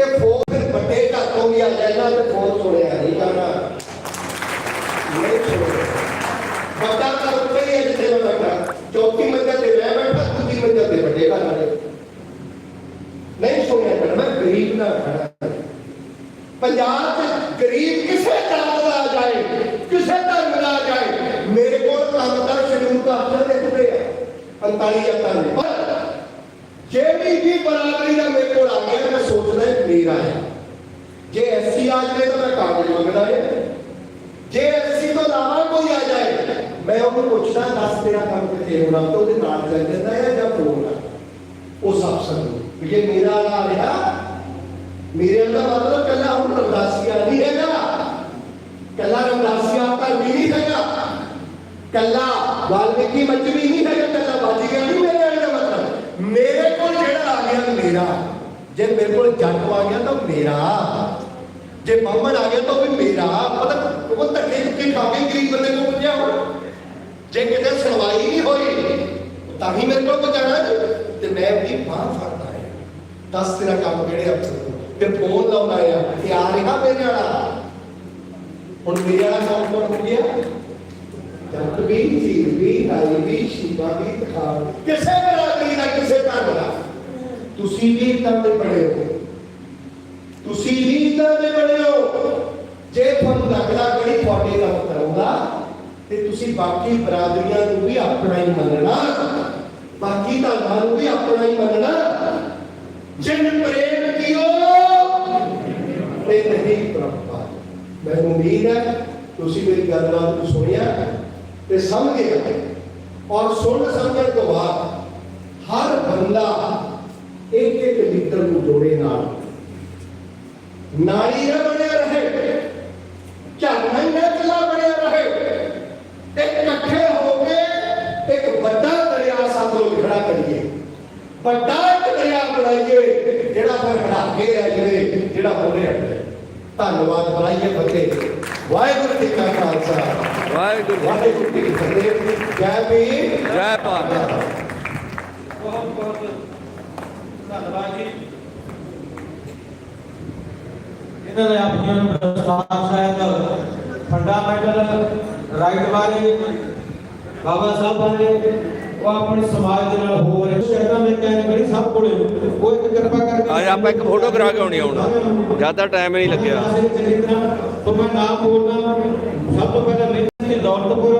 ਤੇ ਫੋਨ ਫਿਰ ਵੱਡੇ ਢਾਕੋਂ ਵੀ ਆ ਜਾਣਾ ਤੇ ਫੋਨ ਸੁਣਿਆ ਨਹੀਂ ਜਾਣਾ ਨਹੀਂ ਸੁਣਿਆ ਵੱਡਾ ਤਾਂ ਉੱਤੇ ਹੀ ਹੈ ਜਿੱਥੇ ਮੈਂ ਬੈਠਾ ਚੌਥੀ ਮੰਜ਼ਲ ਤੇ ਮੈਂ ਬੈਠਾ ਦੂਜੀ ਮੰਜ਼ਲ ਤੇ ਵੱਡੇ ਘਰ ਵਾਲੇ ਨਹੀਂ ਸੁਣਿਆ ਪਰ ਮੈਂ ਗਰੀਬ ਨਾਲ ਖੜਾ ਪੰਜਾਬ ਚ ਗਰੀਬ ਕਿਸੇ ਕੰਮ ਦਾ ਆ ਜਾਏ ਕਿਸੇ ਧਰਮ ਦਾ ਆ ਜਾਏ ਮੇਰੇ ਕੋਲ ਕੰਮ ਦਾ ਸ਼ਰੀਰ ਦਾ ਹੱਥ ਦੇ ਟੁੱਟੇ ਆ 45 ਅੱਤਾਂ ਦੇ ਪਰ ਜਿਹੜੀ ਵੀ ਬਰਾਬਰ ਸੋਚਦਾ ਇਹ ਮੇਰਾ ਹੈ ਜੇ ਐਸਸੀ ਆ ਜਾਵੇ ਤਾਂ ਮੈਂ ਕਾਗਜ਼ ਮੰਗਦਾ ਹੈ ਜੇ ਐਸਸੀ ਤੋਂ ਇਲਾਵਾ ਕੋਈ ਆ ਜਾਏ ਮੈਂ ਉਹਨੂੰ ਪੁੱਛਦਾ ਦੱਸ ਤੇਰਾ ਕੰਮ ਕਿੱਥੇ ਹੋਣਾ ਤੇ ਉਹਦੇ ਨਾਲ ਚੱਲ ਜਾਂਦਾ ਹੈ ਜਾਂ ਬੋਲਦਾ ਉਸ ਅਫਸਰ ਨੂੰ ਵੀ ਜੇ ਮੇਰਾ ਆ ਰਿਹਾ ਮੇਰੇ ਦਾ ਮਤਲਬ ਕੱਲਾ ਹੁਣ ਰਮਦਾਸੀਆ ਨਹੀਂ ਹੈਗਾ ਕੱਲਾ ਰਮਦਾਸੀਆ ਪਰ ਵੀ ਨਹੀਂ ਹੈਗਾ ਕੱਲਾ ਵਾਲਮੀਕੀ ਮੱਚਵੀ ਨਹੀਂ ਹੈਗਾ ਕੱਲਾ ਬਾਜੀਗਰ ਨਹੀਂ ਮੇਰੇ ਵਾਲੇ ਦਾ ਮਤਲਬ ਮੇਰੇ ਕੋਲ ਜਿਹੜਾ ਆ ਗਿਆ ਮੇਰਾ ਜੇ ਮੇਰੇ ਕੋਲ ਜੱਟ ਆ ਗਿਆ ਤਾਂ ਮੇਰਾ। ਜੇ ਬੰਮਣ ਆ ਗਿਆ ਤਾਂ ਵੀ ਮੇਰਾ। ਮਤਲਬ ਉਹ ਧੱਕੇ ਧੁੱਕੇ ਖਾ ਕੇ ਗਰੀਬ ਬੰਦੇ ਕੋਲ ਪੁੱਜਿਆ ਹੁਣ। ਜੇ ਕਿਤੇ ਸੁਣਵਾਈ ਨਹੀਂ ਹੋਈ, ਤਾਂ ਹੀ ਮੇਰੇ ਕੋਲ ਪਹੁੰਚਾਣਾ ਤੇ ਮੈਂ ਵੀ ਬਾਹਰ ਫੜਦਾ ਹੈ ਦੱਸ ਤੇਰਾ ਕੰਮ ਕਿਹੜੇ ਅਫਸਰ ਤੇ? ਫੋਨ ਲਾਉਣਾ ਆ ਕਿ ਆ ਰਿਹਾ ਮੇਰੇ ਵਾਲਾ। ਹੁਣ ਮੇਰੇ ਵਾਲਾ ਕੰਮ ਕੌਣ ਹੋ ਗਿਆ ਜੱਟ ਵੀ ਧੀਰ ਵੀ, ਨਾਈ ਵੀ ਸ਼ੀਬਾ ਵੀ ਤਖਾਰ ਕਿਸੇ ਬਰਾਦਰੀ ਤੁਸੀਂ ਵੀ ਤਾਂ ਦੇ ਹੋ। ਤੁਸੀਂ ਵੀ ਤਾਂ ਦੇ ਹੋ। ਜੇ ਤੁਹਾਨੂੰ ਲੱਗਦਾ ਕੋਈ ਤੁਹਾਡੇ ਨਾਲ ਕਰਾਉਂਦਾ, ਤੇ ਤੁਸੀਂ ਬਾਕੀ ਬਰਾਦਰੀਆਂ ਨੂੰ ਵੀ ਆਪਣਾ ਹੀ ਮੰਨਣਾ। ਬਾਕੀ ਧਰਮਾਂ ਨੂੰ ਵੀ ਆਪਣਾ ਹੀ ਮੰਨਣਾ। ਜਿਨ ਪ੍ਰੇਮ ਕੀਓ, ਤੇ ਨਹੀਂ ਪ੍ਰਪਾ ਮੈਨੂੰ ਉਮੀਦ ਹੈ, ਤੁਸੀਂ ਮੇਰੀ ਗੱਲਬਾਤ ਨੂੰ ਸੁਣਿਆ ਤੇ ਸਮਝ ਗਏ ਔਰ ਸੁਣ ਸਮਝਣ ਤੋਂ ਬਾਅਦ ਹਰ ਬੰਦਾ ਇੱਕ ਇੱਕ ਮਿੱਤਰ ਨੂੰ ਜੋੜੇ ਨਾਲ। ਨਾਲੀ ਨਾ ਬਣਿਆ ਰਹੇ ਝਰਨਾ ਨਾ ਇਕੱਲਾ ਬਣਿਆ ਰਹੇ। ਇੱਕ ਇਕੱਠੇ ਹੋ ਕੇ ਇੱਕ ਵੱਡਾ ਦਰਿਆ ਸਾਹਮਣੇ ਖੜਾ ਕਰੀਏ। ਵੱਡਾ ਇੱਕ ਦਰਿਆ ਬਣਾਈਏ ਜਿਹੜਾ ਫਿਰ ਹੜਾ ਕੇ ਰਹਿ ਜਾਵੇ ਜਿਹੜਾ ਹੋਰੇ ਧੰਨਵਾਦ ਬਲਾਈਏ ਫਤਿਹ ਵਾਹਿਗੁਰੂ ਜੀ ਕਾ ਖਾਲਸਾ। ਵਾਹਿਗੁਰੂ। ਵਾਹਿਗੁਰੂ ਜੀ ਕੀ ਫਤਿਹ। ਜੈ ਭੀਮ। ਜੈ ਭਾਰਤ। ਬਹੁਤ ਬਹੁਤ ਧੰਨਵਾਦ ਜੀ। ਇਹਨਾਂ ਨੇ ਆਪਣੀਆਂ ਪ੍ਰਸਤਾਵ ਸਾਹਿਬ ਫੰਡਾਮੈਂਟਲ ਰਾਈਟ ਬਾਰੇ ਬਾਬਾ ਸਾਹਿਬ ਬਾਰੇ ਉਹ ਆਪਣੇ ਸਮਾਜ ਦੇ ਨਾਲ ਹੋ ਰਹੇ। ਸ਼ਹਿਰਾਂ ਵਿੱਚ ਕਹਿੰਦੇ ਬੜੀ ਸਭ ਕੋਲੇ ਉਹ ਇੱਕ ਕਿਰਪਾ ਕਰਕੇ ਅੱਜ ਆਪਾਂ ਇੱਕ ਫੋਟੋ ਕਰਾ ਕੇ ਆਉਣੀ ਆ ਹੁਣ। ਜ਼ਿਆਦਾ ਟਾਈਮ ਨਹੀਂ ਲੱਗਿਆ। ਤੋਂ ਮੈਂ ਨਾਮ ਬੋਲਦਾ ਸਭ ਤੋਂ ਪਹਿਲਾਂ ਦੀ ਦੌਲਤਪੁਰ